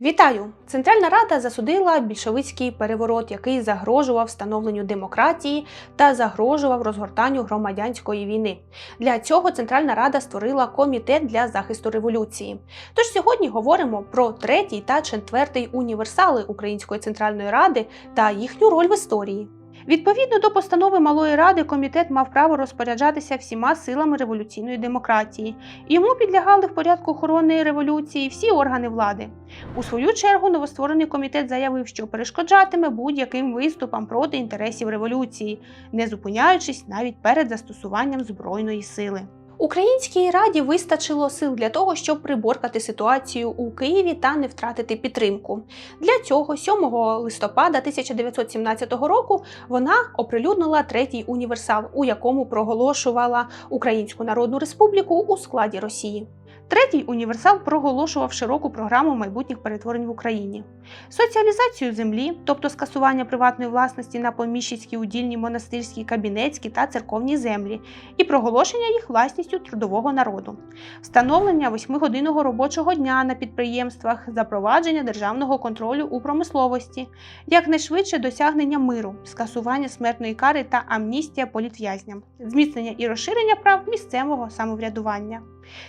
Вітаю! Центральна Рада засудила більшовицький переворот, який загрожував встановленню демократії та загрожував розгортанню громадянської війни. Для цього Центральна Рада створила комітет для захисту революції. Тож сьогодні говоримо про третій та четвертий універсали Української центральної ради та їхню роль в історії. Відповідно до постанови Малої Ради, комітет мав право розпоряджатися всіма силами революційної демократії. Йому підлягали в порядку охорони революції всі органи влади. У свою чергу новостворений комітет заявив, що перешкоджатиме будь-яким виступам проти інтересів революції, не зупиняючись навіть перед застосуванням збройної сили. Українській раді вистачило сил для того, щоб приборкати ситуацію у Києві та не втратити підтримку. Для цього 7 листопада 1917 року вона оприлюднила третій універсал, у якому проголошувала Українську Народну Республіку у складі Росії. Третій універсал проголошував широку програму майбутніх перетворень в Україні, соціалізацію землі, тобто скасування приватної власності на поміщицькі, удільні, монастирські, кабінетські та церковні землі, і проголошення їх власністю трудового народу, встановлення восьмигодинного робочого дня на підприємствах, запровадження державного контролю у промисловості, якнайшвидше досягнення миру, скасування смертної кари та амністія політв'язням, зміцнення і розширення прав місцевого самоврядування.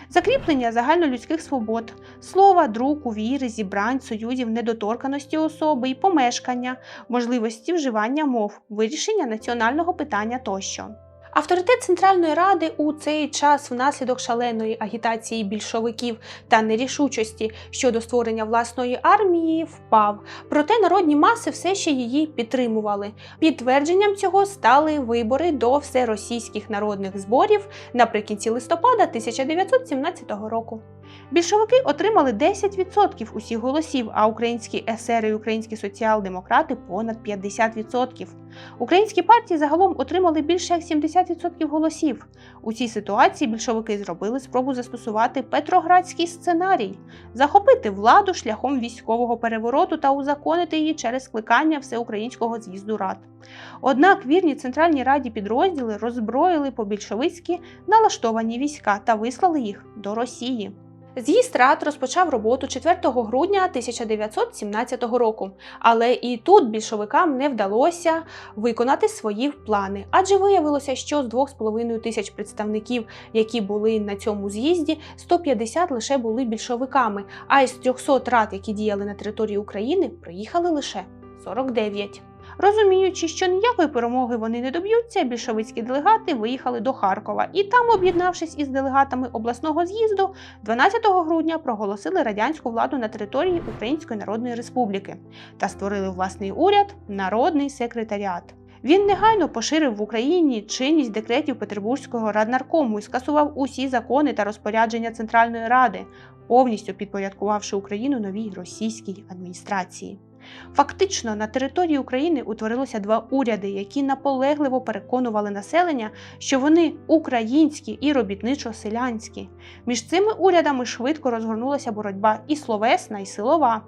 Закріплення загальнолюдських свобод, слова, друку, віри, зібрань, союзів, недоторканості особи і помешкання, можливості вживання мов, вирішення національного питання тощо. Авторитет Центральної Ради у цей час внаслідок шаленої агітації більшовиків та нерішучості щодо створення власної армії впав, проте народні маси все ще її підтримували. Підтвердженням цього стали вибори до всеросійських народних зборів наприкінці листопада 1917 року. Більшовики отримали 10% усіх голосів, а українські есери і українські соціал-демократи понад 50%. Українські партії загалом отримали більше як 70% голосів. У цій ситуації більшовики зробили спробу застосувати петроградський сценарій, захопити владу шляхом військового перевороту та узаконити її через скликання всеукраїнського з'їзду рад. Однак вірні Центральній Раді підрозділи роззброїли по-більшовицьки налаштовані війська та вислали їх до Росії. З'їзд рад розпочав роботу 4 грудня 1917 року, але і тут більшовикам не вдалося виконати свої плани, адже виявилося, що з 2,5 тисяч представників, які були на цьому з'їзді, 150 лише були більшовиками, а із 300 рад, які діяли на території України, приїхали лише 49. Розуміючи, що ніякої перемоги вони не доб'ються, більшовицькі делегати виїхали до Харкова і там, об'єднавшись із делегатами обласного з'їзду, 12 грудня проголосили радянську владу на території Української Народної Республіки та створили власний уряд Народний секретаріат. Він негайно поширив в Україні чинність декретів Петербурзького раднаркому і скасував усі закони та розпорядження Центральної Ради, повністю підпорядкувавши Україну новій російській адміністрації. Фактично на території України утворилося два уряди, які наполегливо переконували населення, що вони українські і робітничо-селянські. Між цими урядами швидко розгорнулася боротьба і словесна, і силова.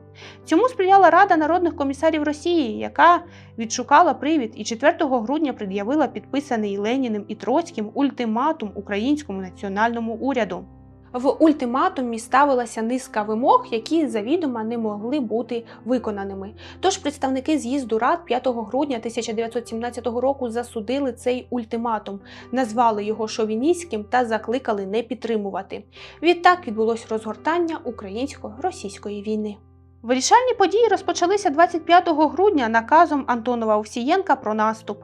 Цьому сприяла Рада народних комісарів Росії, яка відшукала привід і 4 грудня пред'явила підписаний Леніним і Троцьким ультиматум українському національному уряду. В ультиматумі ставилася низка вимог, які завідомо не могли бути виконаними. Тож представники з'їзду рад 5 грудня 1917 року засудили цей ультиматум, назвали його шовіністським та закликали не підтримувати. Відтак відбулось розгортання українсько-російської війни. Вирішальні події розпочалися 25 грудня наказом Антонова Овсієнка про наступ.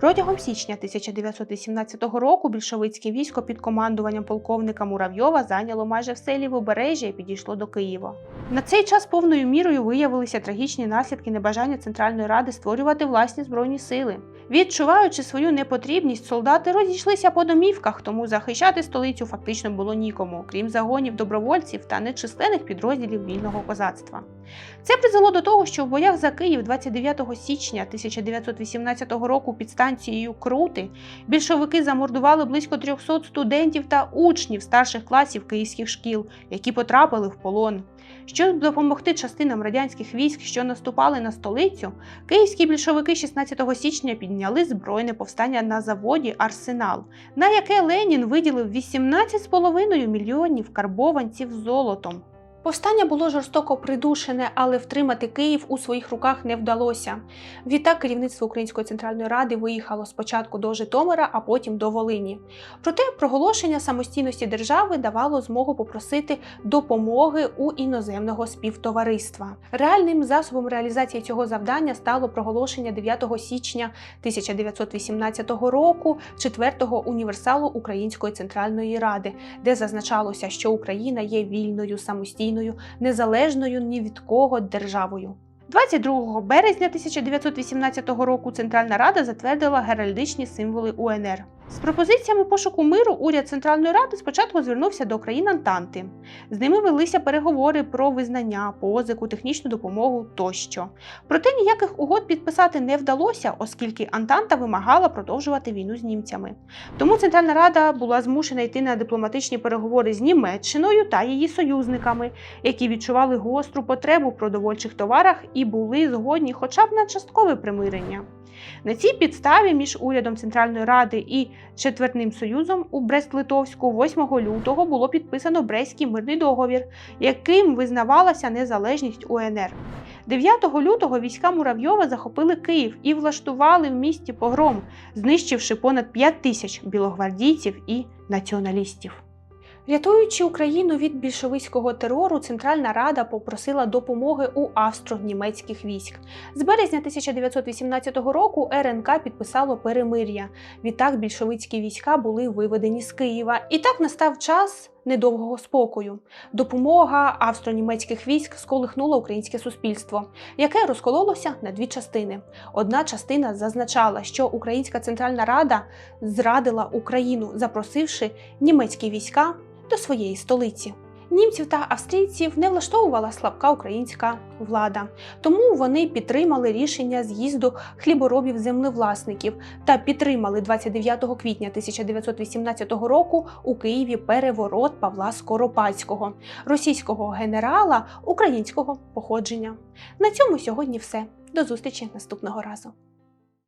Протягом січня 1918 року більшовицьке військо під командуванням полковника Муравйова зайняло майже все лівобережжя і підійшло до Києва. На цей час повною мірою виявилися трагічні наслідки небажання Центральної Ради створювати власні збройні сили. Відчуваючи свою непотрібність, солдати розійшлися по домівках, тому захищати столицю фактично було нікому, крім загонів добровольців та нечисленних підрозділів вільного козацтва. Це призвело до того, що в боях за Київ 29 січня 1918 року під станцією Крути більшовики замордували близько 300 студентів та учнів старших класів київських шкіл, які потрапили в полон. Щоб допомогти частинам радянських військ, що наступали на столицю, київські більшовики 16 січня підняли збройне повстання на заводі Арсенал, на яке Ленін виділив 18,5 мільйонів карбованців золотом. Повстання було жорстоко придушене, але втримати Київ у своїх руках не вдалося. Відтак керівництво Української центральної ради виїхало спочатку до Житомира, а потім до Волині. Проте проголошення самостійності держави давало змогу попросити допомоги у іноземного співтовариства. Реальним засобом реалізації цього завдання стало проголошення 9 січня 1918 року четвертого універсалу Української центральної ради, де зазначалося, що Україна є вільною самостійною незалежною ні від кого державою. 22 березня 1918 року Центральна Рада затвердила геральдичні символи УНР. З пропозиціями пошуку миру уряд Центральної Ради спочатку звернувся до країн Антанти. З ними велися переговори про визнання, позику, технічну допомогу тощо. Проте ніяких угод підписати не вдалося, оскільки Антанта вимагала продовжувати війну з німцями. Тому Центральна Рада була змушена йти на дипломатичні переговори з Німеччиною та її союзниками, які відчували гостру потребу в продовольчих товарах і були згодні хоча б на часткове примирення. На цій підставі між урядом Центральної Ради і Четвертним Союзом у Брест-Литовську 8 лютого було підписано Брестський мирний договір, яким визнавалася незалежність УНР. 9 лютого війська Муравйова захопили Київ і влаштували в місті погром, знищивши понад 5 тисяч білогвардійців і націоналістів. Рятуючи Україну від більшовицького терору, Центральна Рада попросила допомоги у австро-німецьких військ. З березня 1918 року РНК підписало перемир'я. Відтак більшовицькі війська були виведені з Києва. І так настав час недовгого спокою. Допомога австро-німецьких військ сколихнула українське суспільство, яке розкололося на дві частини. Одна частина зазначала, що Українська Центральна Рада зрадила Україну, запросивши німецькі війська до своєї столиці. Німців та австрійців не влаштовувала слабка українська влада, тому вони підтримали рішення з'їзду хліборобів-землевласників та підтримали 29 квітня 1918 року у Києві переворот Павла Скоропадського, російського генерала українського походження. На цьому сьогодні все. До зустрічі наступного разу.